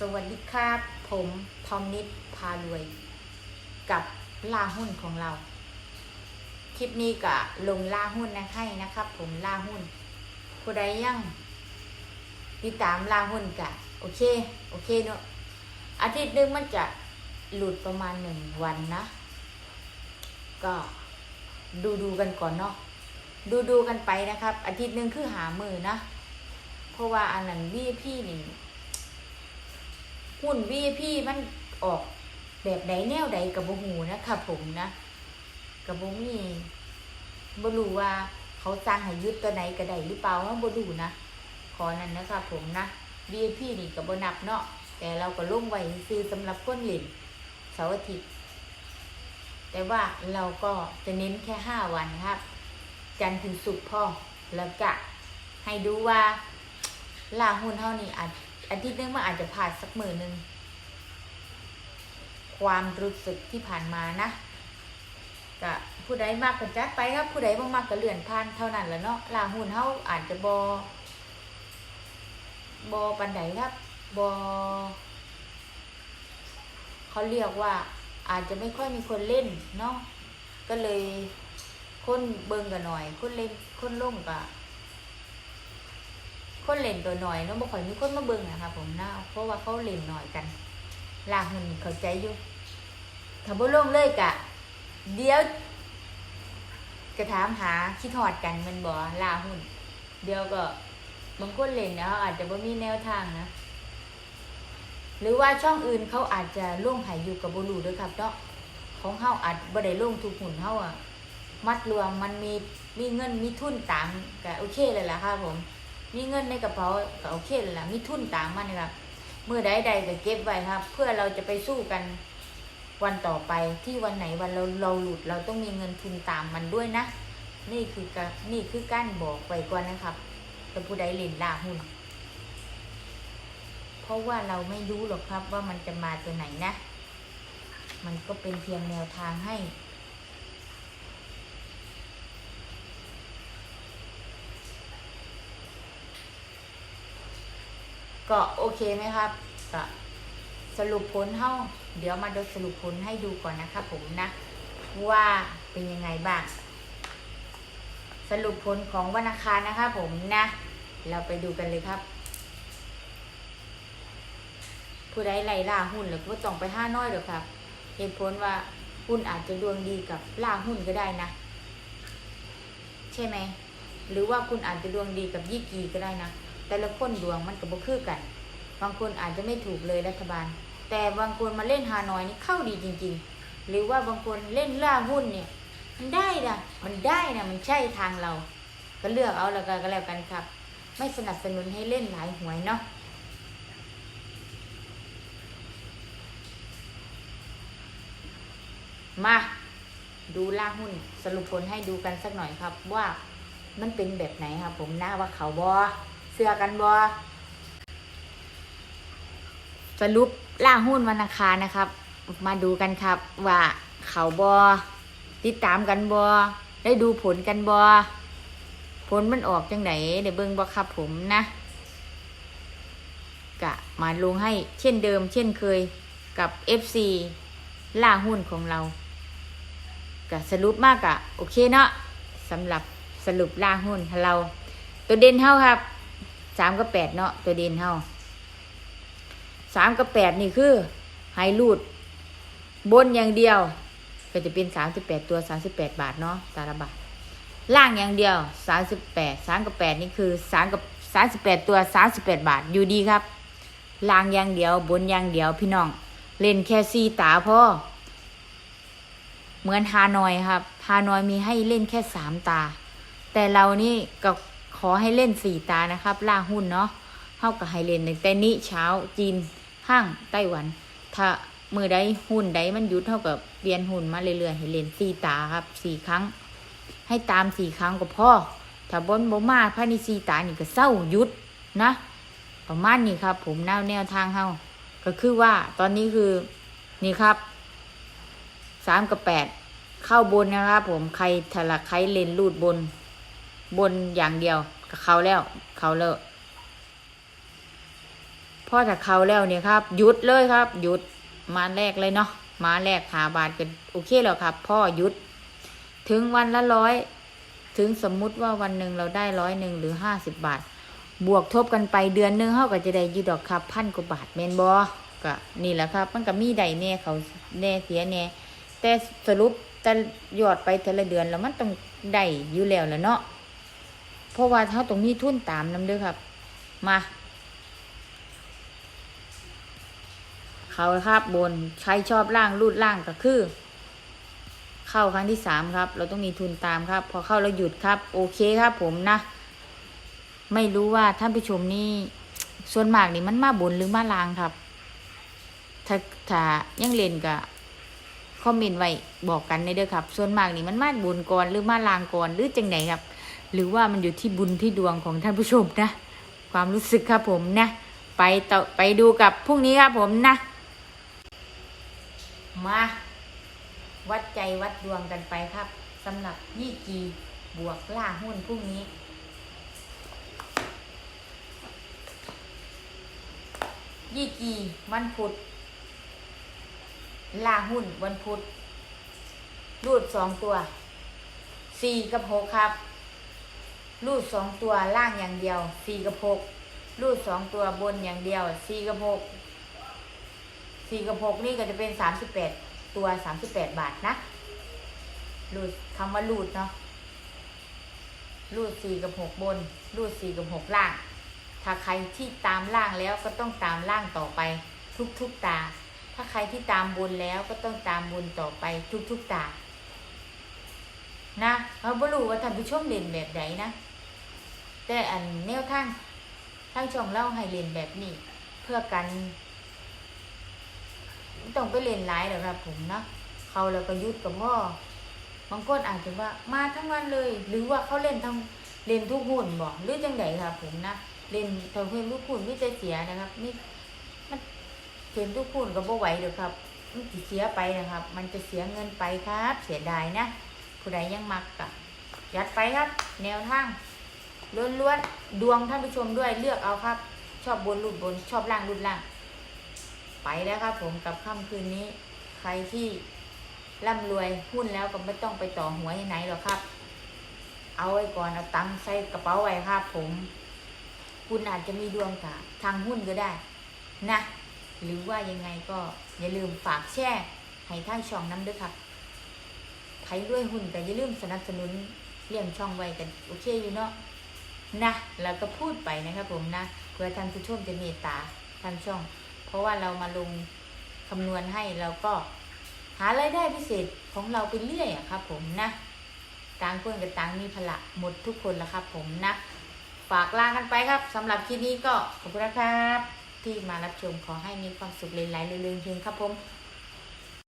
สวัสดีครับผมทอมนิดพารวย กับล่าหุ้นของเรา คลิปนี้ก็ลงล่าหุ้นนะให้นะครับ ผมล่าหุ้น ผู้ใดยังติดตามล่าหุ้นกะโอเค โอเคเนอะอาทิตย์หนึงมันจะหลุดประมาณหนึ่งวันนะ ก็ดูดูกันก่อนเนาะดูดูกันไปนะครับ อาทิตย์หนึ่งคือหามือนะ เพราะว่าอันนั้นวีพี่นี่ หุ้นวีพี่มันออกแบบใดแนวใดกับบหูนะครับผมนะกับบมีบรู้ว่าเขาสร้างให้ยึดตัวไหนก็ไดหรือเปล่าว่าบ่รู้นะขอนั้นนะครับผมนะ VIP นี่ก็บ่นับเนาะแต่เราก็ลงไว้ซื้อสำหรับคนเล่นเสาร์อาทิตย์แต่ว่าเราก็จะเน้นแค่ห้าวันครับ จันทร์ถึงศุกร์พ่อแล้วก็ให้ดูว่าลาหุ้นเท่านี้อาจ อาทิตย์หนึงมันอาจจะผ่านสักหมือหนึ่งความรู้สึกที่ผ่านมานะก็ผู้ใดมากก็จัดไปครับผู้ใดบ่มากก็เลื่อนผ่านเท่านั้นแหละเนาะล่าหุ้นเท่าอาจจะบอบอปันไดครับบอเขาเรียกว่า อาจจะไม่ค่อยมีคนเล่นเนาะก็เลยคนเบิงกันหน่อย คนเล่นคนล่มกับ คนเล่นตัวหน่อยเนาะบ่ค่อยมีคนมาเบิ่งนะคะผมนะเพราะว่าเขาเล่นหน่อยกันลาหุ่นเข้าใจอยู่ถ้าบ่ลงเลยกะ เดี๋ยวจะถามหาคิดฮอดกันมันบ่ลาหุ่น เดี๋ยวก็บางคนเล่นเนี่ยเขาอาจจะบ่มีแนวทางนะหรือว่าช่องอื่นเขาอาจจะล่วงหายอยู่กับบ่รู้ด้วยครับเนาะของเฮาอาจบ่ได้ลงทุกหุ่นเฮาอะ มัดรวมมันมีมีเงินมีทุนตามก็โอเคเลยล่ะครับผม มีเงินในกระเป๋าก็โอเคเลยล่ะมีทุนตามมันนะครับเมื่อใดใดก็เก็บไว้ครับ เพื่อเราจะไปสู้กันวันต่อไปที่วันไหนวันเราเราหลุดเราต้องมีเงินทุนตามมันด้วยนะ นี่คือกะนี่คือการบอกไว้ก่อนนะครับแต่ผู้ใดเล่นล่าหุ้นเพราะว่าเราไม่รู้หรอกครับว่ามันจะมาตัวไหนนะ มันก็เป็นเพียงแนวทางให้ ก็โอเคไหมครับก็สรุปผลเท่าเดี๋ยวมาดูสรุปผลให้ดูก่อนนะครับผมนะ ว่าเป็นยังไงบ้าง สรุปผลของวันอังคารนะครับผมนะ เราไปดูกันเลยครับ ผู้ใดไล่ล่าหุ้นหรือว่าต้องไปห้าน้อยหรอครับ เหตุผลว่าหุ้นอาจจะดวงดีกับล่าหุ้นก็ได้นะ ใช่ไหม หรือว่าคุณอาจจะดวงดีกับยี่กีก็ได้นะ แต่ละคนดวงมันก็บ่คือกัน บางคนอาจจะไม่ถูกเลยรัฐบาล แต่บางคนมาเล่นฮานอยนี่เข้าดีจริง ๆ หรือว่าบางคนเล่นล่าหุ้นเนี่ย มันได้นะมันได้นะมันใช่ทางเรา ก็เลือกเอาแล้วกันก็แล้วกันครับ ไม่สนับสนุนให้เล่นหลายหวยเนาะมาดูล่าหุ้นสรุปผลให้ดูกันสักหน่อยครับว่ามันเป็นแบบไหนครับผมหน้าว่าเขาบอ เสือกันบอสรุปล่าหุ้นวันอังคารนะครับ มาดูกันครับ ว่าเขาบอติดตามกันบอได้ดูผลกันบอผลมันออกจังไหนเดี๋ยวเบิ่งบอครับผมนะ กะมาลงให้เช่นเดิม เช่นเคยกับ FC ล่าหุ้นของเราก็สรุปมากอะโอเคเนาะสำหรับสรุปล่าหุ้นของเรา ตัวเด่นเท่าครับ สามกับแปดเนาะตัวเด่นเท่าสามกับแปดนี่คือไฮรูด บนอย่างเดียว ก็จะเป็นสามสิบแปดตัวสามสิบแปดบาทเนาะตาละบาทล่างอย่างเดียวสามสิบแปดสามกับแปดนี่คือสามกับสามสิบแปดตัวสามสิบแปดบาทอยู่ดีครับ ล่างอย่างเดียวบนอย่างเดียวพี่น้อง เล่นแค่ซีตาพ่อเหมือนฮานอยครับฮานอยมีให้เล่นแค่สามตา แต่เรานี่ก็ ขอให้เล่นสี่ตานะครับล่าหุ้นเนาะเท่ากับให้เล่นในแต่นี้เช้าจีนห้างไต้หวัน ถ้ามือใดหุ้นใดมันหยุดเท่ากับเปลี่ยนหุ้นมาเรื่อยๆให้เล่นสี่ตาครับสี่ครั้ง ให้ตามสี่ครั้งก็พอถ้าบนบ่มาภายในสี่ตานี่ก็เศร้าหยุดนะประมาณนี้ครับ ผมแนวแนวทางเฮาก็คือว่าตอนนี้คือนี่ครับสามกับแปดเข้าบนนะครับ ผมใครถลักใครเลนลูดบน บนอย่างเดียวก็เขาแล้ว เขาแล้วพอถ้าเขาแล้วเนี่ยครับหยุดเลยครับหยุดมาแรกเลยเนาะมาแรกหาบาทกันโอเคแล้วครับ พ่อหยุด ถึงวันละร้อยถึงสมมุติว่าวันหนึ่งเราได้ร้อยหนึ่งหรือห้าสิบบาท บวกทบกันไปเดือนหนึ่งเขาก็จะได้ยูดอกครับพันกว่าบาทแมนบอก็นี่แหละครับ มันก็มีได้แน่เขาแน่เสียแน่แต่สรุปแต่ยอดไปแต่ละเดือนแล้วมันต้องได้อยู่แล้วแหละเนาะ เพราะว่าเขาต้องมีทุนตามนํเด้อครับ มา เขาครับบนใครชอบล่างรูดล่างก็คือ เข้าครั้งที่สามครับ เราต้องมีทุนตามครับ พอเข้าแล้วหยุดครับ โอเคครับ ผมนะ ไม่รู้ว่าท่านผู้ชมนี่ส่วนมากนี่มันมาบนหรือมาล่างครับ ถ้าถ้ายังเล่นก็คอมเมนต์ไว้บอกกันในเด้อครับ ส่วนมากนี่มันมาบนก่อนหรือมาล่างก่อนหรือจังไหนครับ หรือว่ามันอยู่ที่บุญที่ดวงของท่านผู้ชมนะ ความรู้สึกครับผมนะ ไปต่อไปดูกับพรุ่งนี้ครับผมนะ มา วัดใจวัดดวงกันไปครับสำหรับยี่กีบวกล่าหุ้นพรุ่งนี้ยี่กีวันพุธล่าหุ้นวันพุธรูดสองตัวสี่กับหกครับ รูดสองตัวล่างอย่างเดียวสี่กับหกรูดสองตัวบนอย่างเดียวสี่กับหกสี่กับหกนี่ก็จะเป็นสามสิบแปดตัวสามสิบแปดบาทนะรูดคำว่ารูดเนาะรูดสี่กับหกบน รูดสี่กับหกล่าง ถ้าใครที่ตามล่างแล้วก็ต้องตามล่างต่อไป ทุกๆตา ถ้าใครที่ตามบนแล้วก็ต้องตามบนต่อไปทุกๆตา นะเราไม่รู้ว่าท่านผู้ชมเล่นแบบไหนนะ แต่อันแนวทางทางช่องเล่าให้เล่นแบบนี้ เพื่อกันไม่ต้องไปเล่นหลายหรอกครับผมนะเขาแล้วก็ยุดกับพ่อบางคนอาจจะว่ามาทั้งวันเลย หรือว่าเขาเล่นทั้งเล่นทุกหุ่นบอกหรือจังไดครับผมนะเล่นทางเพื่อนทุกหุ่นไม่จะเสียนะครับนี่มันเล่นทุกหุ่นก็บ่ไหวเดี๋ยวครับมันจะเสียไปนะครับ มันจะเสียเงินไปครับ เสียดายนะ ผู้ใดยังมักกะยัดไปครับ แนวทางล้วนๆดวงท่านผู้ชมด้วยเลือกเอาครับ ชอบบนรูดบนชอบล่างรูดล่าง ไปแล้วครับ ผมกับค่ำคืนนี้ ใครที่ร่ำรวยหุ้นแล้วก็ไม่ต้องไปต่อหัวที่ไหนหรอกครับ เอาไว้ก่อนเอาตังค์ใส่กระเป๋าไว้ครับผม คุณอาจจะมีดวงกับทางหุ้นก็ได้นะหรือว่ายังไงก็อย่าลืมฝากแช่ให้ท่านช่องน้ำด้วยครับ ใครด้วยหุ้นแต่อย่าลืมสนับสนุนเลี้ยงช่องไว้กันโอเคอยู่เนาะนะแล้วก็พูดไปนะครับผมนะเพื่อท่านผู้ชมจะเมตตาท่านช่อง เพราะว่าเรามาลงคำนวณให้เราก็หารายได้พิเศษของเราไปเรื่อยอะครับผมนะต่างคนกับต่างมีพละหมดทุกคนแล้วครับผมนะ ฝากลากันไปครับสำหรับคลิปนี้ก็ขอบคุณนะครับ ที่มารับชมขอให้มีความสุขหลายๆเรื่อยๆเฮงครับผม